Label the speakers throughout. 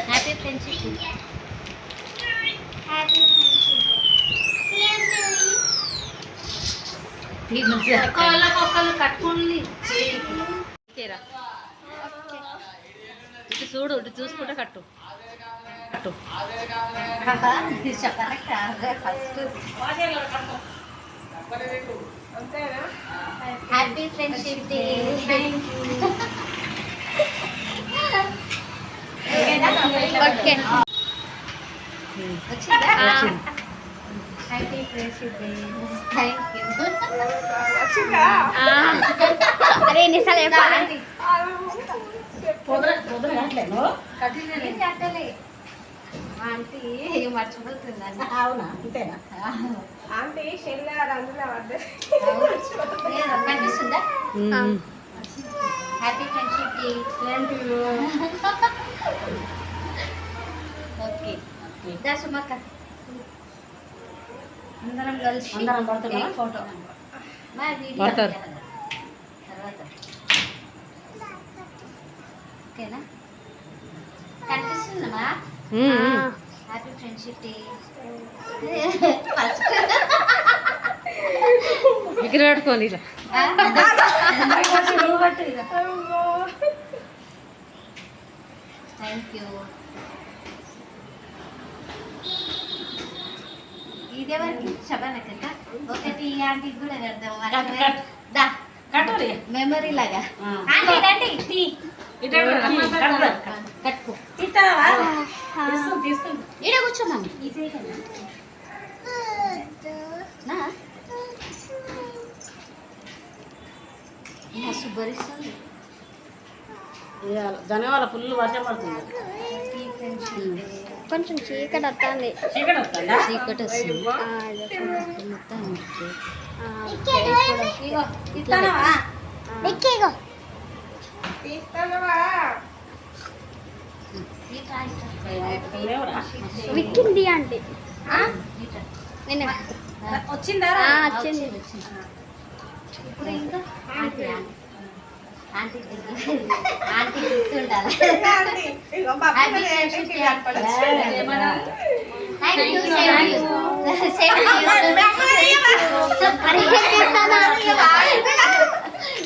Speaker 1: Happy friendship కట్టుకోండి చేతికి ఇటు చూడు ఇటు చూసుకుంటే కట్టు కట్టు first
Speaker 2: happy friendship day okay.
Speaker 1: వచ్చిందా
Speaker 2: happy friendship day thank you అరే ఎన్నిసార్లు చెప్పాలి? ఆంటీ మర్చిపోతుందండి
Speaker 1: అవునా? అంతేనా?
Speaker 3: ఆంటీ అందులో పడ్డది.
Speaker 2: కనిపిస్తుందా హ్యాపీ ఫ్రెండ్షిప్ డే ఓకే దా సుమక్క. అందరం కలిసి
Speaker 1: అందరం పడుతున్నామా?
Speaker 2: కేక్ ఫోటో మా వీడియో. తర్వాత. ఓకేనా? కనిపిస్తుందమ్మా హ్యాపీ ఫ్రెండ్షిప్ డే
Speaker 1: పెట్టుకోండి ఇలా.
Speaker 2: Thank you ఇదేవరికి? శబానక్క ఒకటి ఆంటీకి కూడా. దా.
Speaker 1: కట్టురి
Speaker 2: మెమరీ లాగా. ఆంటీ రండి తీ. కట్టుకో ఇదే కదా మస్తు భరిస్తుంది
Speaker 1: ఫుల్ వర్షం పడుతుంది.
Speaker 4: కొంచెం చీకటి వస్తుంది
Speaker 1: చీకటి వస్తుందా?
Speaker 4: విక్కింది నేను ఆ, వచ్చింది
Speaker 2: వచ్చింది. ఇప్పుడు ఇంకా? ఆంటీ ఆంటీ ఆంటీ గుర్తుండాలి
Speaker 3: ఆంటీ ఇగో బాబు
Speaker 2: హ్యాపీ
Speaker 3: మరి
Speaker 2: ఫ్రెండ్షిప్
Speaker 3: ఏంటి
Speaker 2: డే
Speaker 3: కనపడచ్చు.
Speaker 1: ఏమన్నా?
Speaker 2: Thank you same you same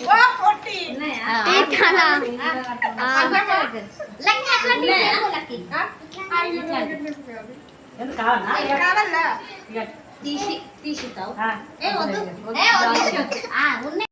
Speaker 3: oh Potti
Speaker 4: తీస్తానా?
Speaker 2: Lucky అట్లా లక్కీ
Speaker 1: ఎందుకు కావాలా
Speaker 3: కావాలా
Speaker 1: ఇక,
Speaker 2: తీసి తీసిస్తావు
Speaker 1: ఆ,
Speaker 2: ఏ వద్దు ఏ వద్దు ఆ ఉన్నాయి